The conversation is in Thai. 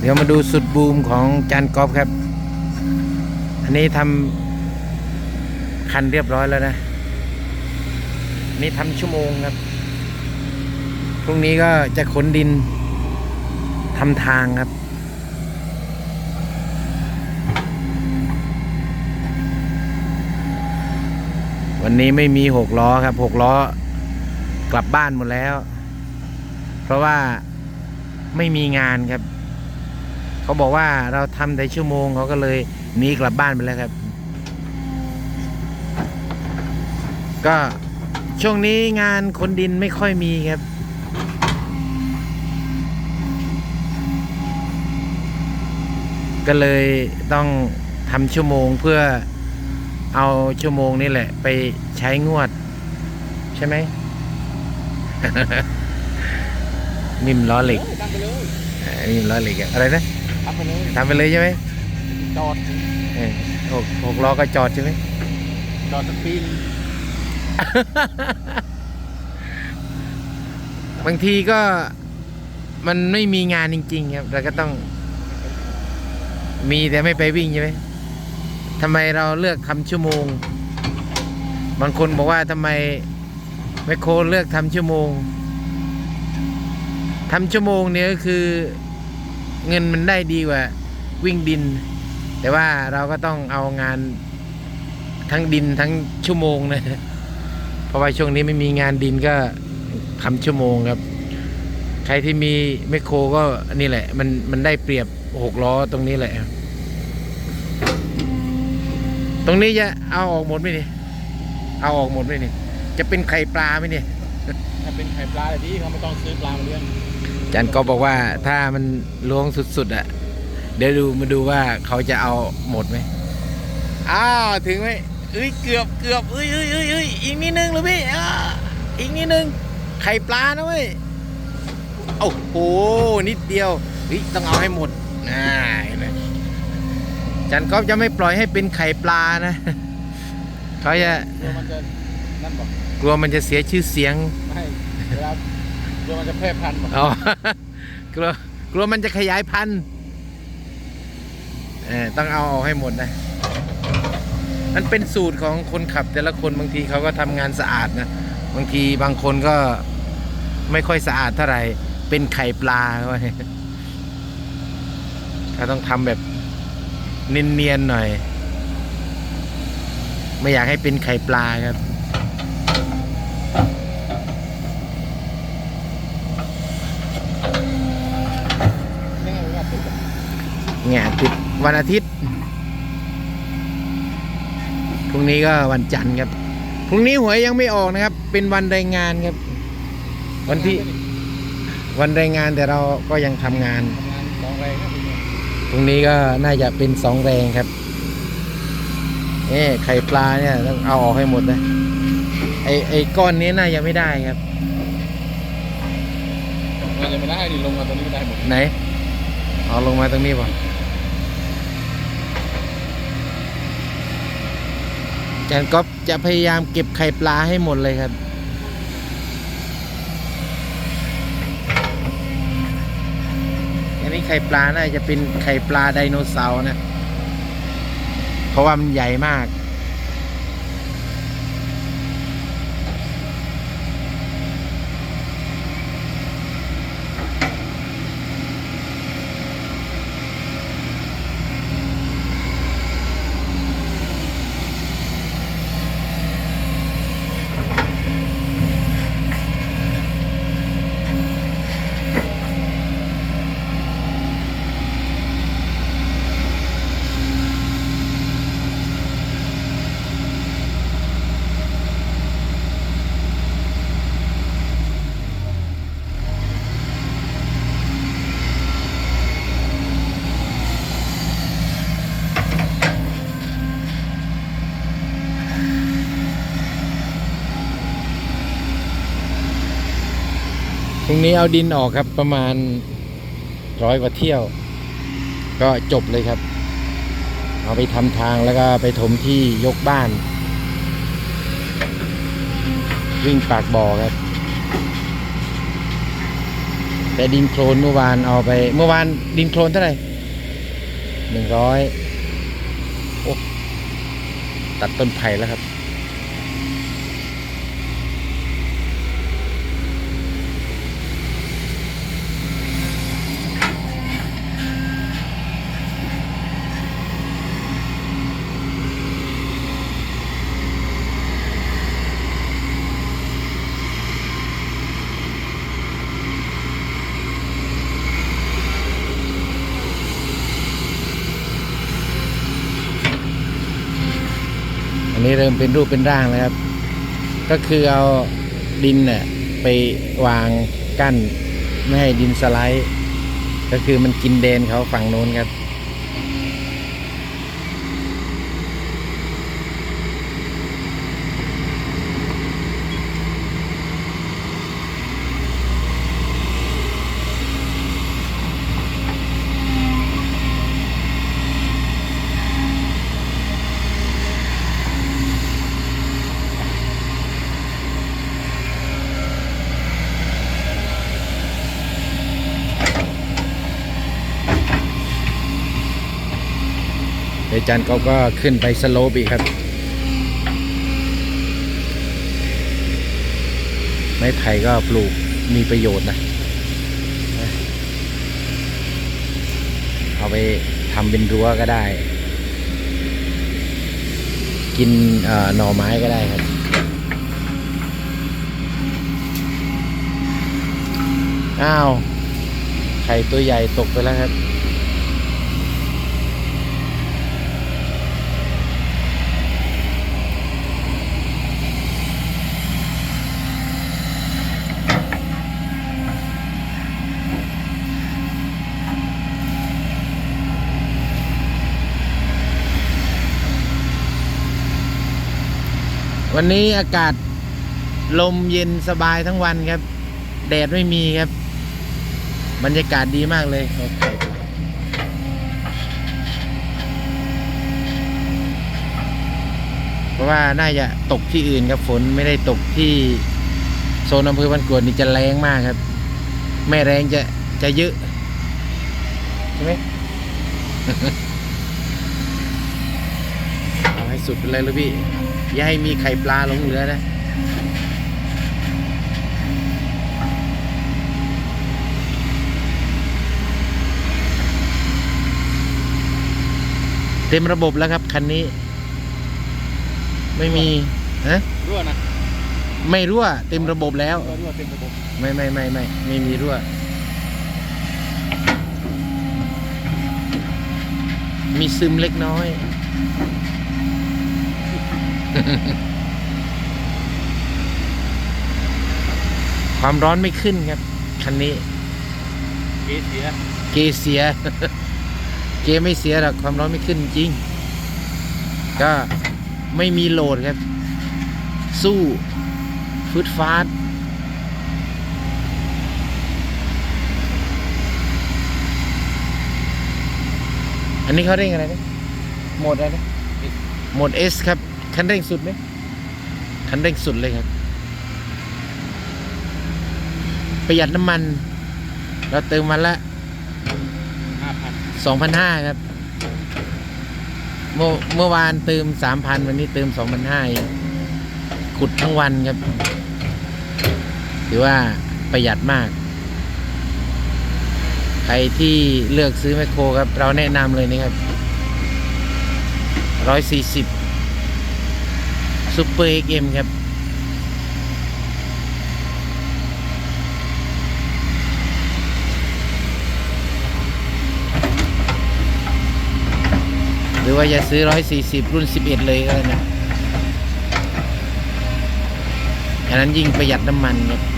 เดี๋ยวมาดูสุดบูมของจานกอล์ฟครับ อันนี้ทำคันเรียบร้อยแล้วนะนนี่ทำชั่วโมงครับ พรุ่งนี้ก็จะขนดินทำทางครับวันนี้ไม่มีหกล้อครับหกล้อกลับบ้านหมดแล้ว เพราะว่าไม่มีงานครับ เขาบอกว่าเราทำแต่ชั่วโมงเขาก็เลยหนีกลับบ้านไปแล้วครับ ก็ช่วงนี้งานคนดินไม่ค่อยมีครับ ก็เลยต้องทำชั่วโมงเพื่อเอาชั่วโมงนี่แหละ ไปใช้งวด ใช่ไหม นิ่มล้อเหล็กทำไปเลยเอ่อนิ่มล้อเหล็กอะอะไรนะ ทำไปเลยทำไปเลยใช่ไหมจอดเออหกหกล้อก็จอดใช่ไหมจอดสักปีนงบางทีก็มันไม่มีงานจริง ๆ ครับเราก็ต้องมีแต่ไม่ไปวิ่งใช่ไหมทำไมเราเลือกทำชั่วโมง บางคนบอกว่าทำไมแมคโครเลือกทำชั่วโมงทำชั่วโมงเนี่ยก็คือ เงินมันได้ดีกว่าวิ่งดิน แต่ว่าเราก็ต้องเอางานทั้งดินทั้งชั่วโมงนะเพราะว่าช่วงนี้ไม่มีงานดินก็ทำชั่วโมงครับ ใครที่มีแมโครก็นี่แหละ มันมันได้เปรียบหกล้อตรงนี้แหละ ตรงนี้จะเอาออกหมดไหมนี่เอาออกหมดไหมนี่จะเป็นไข่ปลาไหมนี่ถ้าเป็นไข่ปลาแบบนี้เขาไม่ต้องซื้อปลามาเลี้ยง จันก็บอกว่าถ้ามันล้วงสุดๆอะ่ะ เดี๋ยวดูมาดูว่าเขาจะเอาหมดไหมอ้าวถึงไหมเอ้ยเกือบเกือบเอ้ยเอ้ยเอ้ยเอ้ยอีกนิดนึงเลยพี่อ่าอีกนิดนึงไข่ปลานะเว้ยโอ้โหนิดเดียวเฮ้ยต้องเอาให้หมดน่าเห็นไหมจันก็จะไม่ปล่อยให้เป็นไข่ปลานะเขาจะเดี๋ยวมันจะนั่นบอกกลัวมันจะเสียชื่อเสียง ไม่เวลาเดี๋ยวมันจะแพร่พันธุ์บอกอ๋อกลัวกลัวมันจะขยายพันธุ์เออต้องเอาออกให้หมดนะมันเป็นสูตรของคนขับ แต่ละคนบางทีเขาก็ทำงานสะอาดนะ บางทีบางคนก็ไม่ค่อยสะอาดเท่าไหร่ เป็นไข่ปลาเขาไว้เขาต้องทำแบบเนียนๆหน่อย ไม่อยากให้เป็นไข่ปลาครับ นี่ไงเวลาติดอะ เนี่ยติดวันอาทิตย์ พรุ่งนี้ก็วันจันทร์ครับ พรุ่งนี้หวยยังไม่ออกนะครับ เป็นวันรายงานครับ วันที่วันรายงานแต่เราก็ยังทำงานทำงานสองแรงนะพี่เนี่ยพรุ่งนี้ก็น่าจะเป็นสองแรงครับเอ้ไข่ปลาเนี่ยต้องเอาออกให้หมดนะไอไอก้อนนี้น่าจะไม่ได้ครับ มันจะไม่ได้ดิลงมาตรงนี้ไม่ได้หมด ไหน เอาลงมาตรงนี้ป่ะอา จารย์ก๊อฟจะพยายามเก็บไข่ปลาให้หมดเลยครับ อันนี้ไข่ปลาน่าจะเป็นไข่ปลาไดโนเสาร์นะ เพราะว่ามันใหญ่มาก พ รุ่งนี้เอาดินออกครับประมาณร้อยกว่าเที่ยว ก็จบเลยครับ เอาไปทำทางแล้วก็ไปถมที่ยกบ้าน วิ่งปากบ่อครับ แต่ดินโคลนเมื่อวานเอาไป เมื่อวานดินโคลนเท่าไหร่หนึ่งร้อยโอ้ตัดต้นไผ่แล้วครับ ริ่มเป็นรูปเป็นร่างแล้วครับ ก็คือเอาดินเนี่ยไปวางกั้น ไม่ให้ดินสไลด์ ก็คือมันกินเดนเขาฝั่งโน้นครับ เดี๋ยวจารย์เขาก็ขึ้นไปสโลปอีกครับ ไม้ไผ่ก็ปลูกมีประโยชน์นะ เอาไปทำเป็นรั้วก็ได้ กินหน่อไม้ก็ได้ครับอ้าวไข่ตัวใหญ่ตกไปแล้วครับ วันนี้อากาศลมเย็นสบายทั้งวันครับ แดดไม่มีครับ บรรยากาศดีมากเลยเพราะว่าน่าจะตกที่อื่นครับฝนไม่ได้ตกที่โซนอำเภอบ้านกวดนี่จะแรงมากครับ ไม่แรงจะจะเยอะใช่ไหม สุดไปเลยลูกพี่ อย่าให้มีไข่ปลาหลงเหลือนะเต็มระบบแล้วครับ คันนี้ ไม่มีฮะรั่วนะไม่รั่ว เต็มระบบแล้ว รั่วรั่วเต็มระบบไม่ไม่ไม่ไม่ไม่มีรั่ว มีซึมเล็กน้อย ความร้อนไม่ขึ้นครับ คันนี้ เกเสีย เกเสีย เกไม่เสียหรอกความร้อนไม่ขึ้นจริง ก็ไม่มีโหลดครับ สู้ฟืดฟาดอันนี้เขาเร่งอะไรนะโหมดอะไรนะโหมด S ครับ คันเร่งสุดไหมคันเร่งสุดเลยครับ ประหยัดน้ำมัน เราเติมวันละห้าพันสองพันห้าครับ เมื่อเมื่อวานเติมสามพันวันนี้เติมสองพันห้าขุดทั้งวันครับ ถือว่าประหยัดมาก ใครที่เลือกซื้อแมคโครครับ เราแนะนำเลยนะครับร้อยสี่สิบ ซูเปอร์เอ็มครับ หรือว่าจะซื้อ 140 รุ่น 11 เลยก็ได้นะอันนั้นยิ่งประหยัดน้ำมันครับ